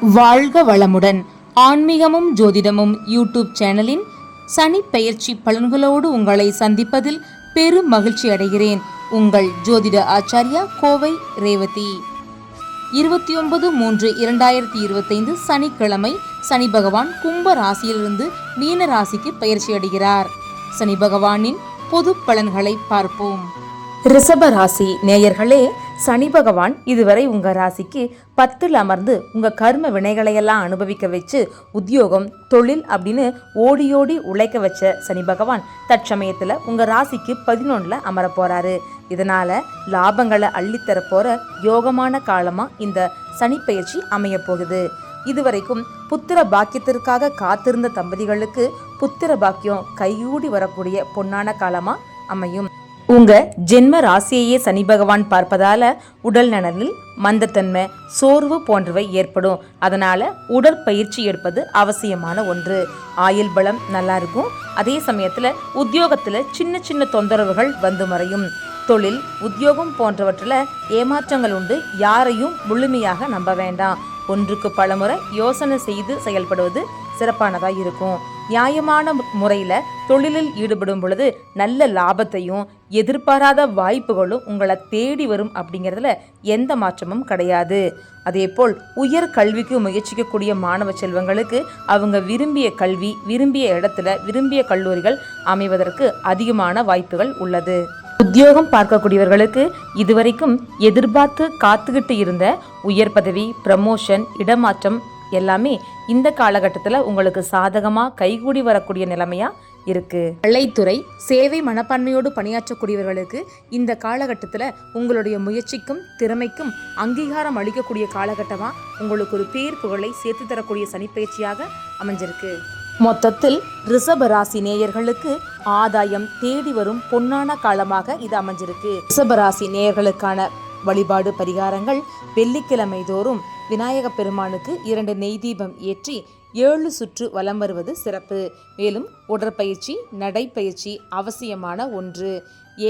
வாழ்க வளமுடன். ஆன்மீகமும் ஜோதிடமும் யூடியூப் சேனலின் சனி பெயர்ச்சி பலன்களோடு உங்களை சந்திப்பதில் பெரும் மகிழ்ச்சி அடைகிறேன். உங்கள் ஜோதிட ஆச்சாரியா கோவை ரேவதி. இருபத்தி ஒன்பது மூன்று இரண்டாயிரத்தி இருபத்தைந்து சனிக்கிழமை சனி பகவான் கும்ப ராசியிலிருந்து மீன ராசிக்கு பயிற்சி அடைகிறார். சனி பகவானின் பொது பலன்களை பார்ப்போம். ரிஷப ராசி நேயர்களே சனி பகவான் இதுவரை உங்கள் ராசிக்கு பத்தில் அமர்ந்து உங்கள் கர்ம வினைகளையெல்லாம் அனுபவிக்க வச்சு உத்தியோகம் தொழில் அப்படின்னு ஓடி ஓடி உழைக்க வச்ச சனி பகவான் தற்சமயத்தில் உங்கள் ராசிக்கு பதினொன்றில் அமர போகிறாரு இதனால் லாபங்களை அள்ளித்தர யோகமான காலமாக இந்த சனி பயிற்சி அமைய போகுது. இதுவரைக்கும் புத்திர பாக்கியத்திற்காக காத்திருந்த தம்பதிகளுக்கு புத்திர பாக்கியம் கையூடி வரக்கூடிய பொன்னான காலமாக அமையும். உங்க ஜென்ம ராசியையே சனி பகவான் பார்ப்பதால உடல் நலனில் மந்தத்தன்மை சோர்வு போன்றவை ஏற்படும். அதனால உடற்பயிற்சி எடுப்பது அவசியமான ஒன்று. ஆயுள் பலம் நல்லா இருக்கும். அதே சமயத்துல உத்தியோகத்துல சின்ன சின்ன தொந்தரவுகள் வந்து மறையும். தொழில் உத்தியோகம் போன்றவற்றில் ஏமாற்றங்கள் உண்டு. யாரையும் முழுமையாக நம்ப வேண்டாம். ஒன்றுக்கு பலமுறை யோசனை செய்து செயல்படுவது சிறப்பானதாக இருக்கும். நியாயமான முறையில் தொழிலில் ஈடுபடும் பொழுது நல்ல லாபத்தையும் எதிர்பாராத வாய்ப்புகளும் உங்களை தேடி வரும் அப்படிங்கிறதுல எந்த மாற்றமும் கிடையாது. அதேபோல் உயர் கல்விக்கு முயற்சிக்கக்கூடிய மாணவ செல்வங்களுக்கு அவங்க விரும்பிய கல்வி விரும்பிய இடத்துல விரும்பிய கல்லூரிகள் அமைவதற்கு அதிகமான வாய்ப்புகள் உள்ளது. உத்தியோகம் பார்க்கக்கூடியவர்களுக்கு இதுவரைக்கும் எதிர்பார்த்து காத்துக்கிட்டு இருந்த உயர் பதவி ப்ரமோஷன் இடமாற்றம் எல்லாமே இந்த காலகட்டத்தில் உங்களுக்கு சாதகமாக கைகூடி வரக்கூடிய நிலைமையாக இருக்கு. கலைத்துறை சேவை மனப்பான்மையோடு பணியாற்றக்கூடியவர்களுக்கு இந்த காலகட்டத்தில் உங்களுடைய முயற்சிக்கும் திறமைக்கும் அங்கீகாரம் அளிக்கக்கூடிய காலகட்டமாக உங்களுக்கு ஒரு பேர் புகழை சேர்த்து தரக்கூடிய சனிப்பயிற்சியாக அமைஞ்சிருக்கு. மொத்தத்தில் ரிஷப ராசி நேயர்களுக்கு ஆதாயம் தேடி வரும் பொன்னான காலமாக இது அமைஞ்சிருக்கு. ரிஷப ராசி நேயர்களுக்கான வழிபாடு பரிகாரங்கள் வெள்ளிக்கிழமை தோறும் விநாயக பெருமானுக்கு இரண்டு நெய் தீபம் ஏற்றி ஏழு சுற்று வலம் வருவது சிறப்பு. மேலும் உடற்பயிற்சி நடைப்பயிற்சி அவசியமான ஒன்று.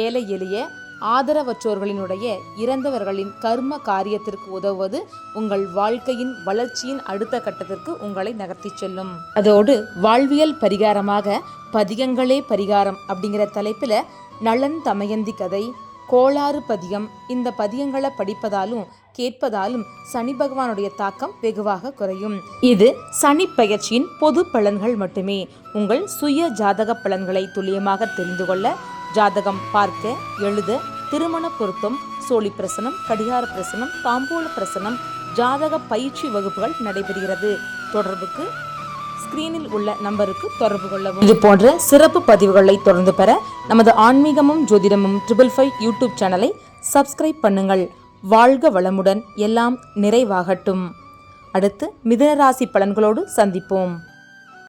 ஏழை எளிய ஆதரவற்றோர்களினுடைய இறந்தவர்களின் கர்ம காரியத்திற்கு உதவுவது உங்கள் வாழ்க்கையின் வளர்ச்சியின் அடுத்த கட்டத்திற்கு உங்களை நகர்த்திச் செல்லும். அதோடு வாழ்வியல் பரிகாரமாக பதிகங்களே பரிகாரம் அப்படிங்கிற தலைப்பில் நலன் தமயந்தி கதை கோளாறு பதியம் இந்த பதியங்களை படிப்பதாலும் கேட்பதாலும் சனி பகவானுடைய தாக்கம் வெகுவாக குறையும். இது சனி பயிற்சியின் பொது பலன்கள் மட்டுமே. உங்கள் சுய ஜாதக பலன்களை துல்லியமாக தெரிந்து கொள்ள ஜாதகம் பார்க்க எழுத திருமண பொருத்தம் சோழி பிரசனம் கடிகார பிரசனம் தாம்பூல பிரசனம் ஜாதக பயிற்சி வகுப்புகள் நடைபெறுகிறது. தொடர்புக்கு ஸ்கிரீனில் உள்ள நம்பருக்கு தொடர்பு கொள்ளவும். இது போன்ற சிறப்பு பதிவுகளை தொடர்ந்து பெற நமது ஆன்மீகமும் ஜோதிடமும் ட்ரிபிள் ஃபைவ் யூடியூப் சேனலை சப்ஸ்கிரைப் பண்ணுங்கள். வாழ்க வளமுடன் எல்லாம் நிறைவாகட்டும். அடுத்து மிதனராசி பலன்களோடு சந்திப்போம்.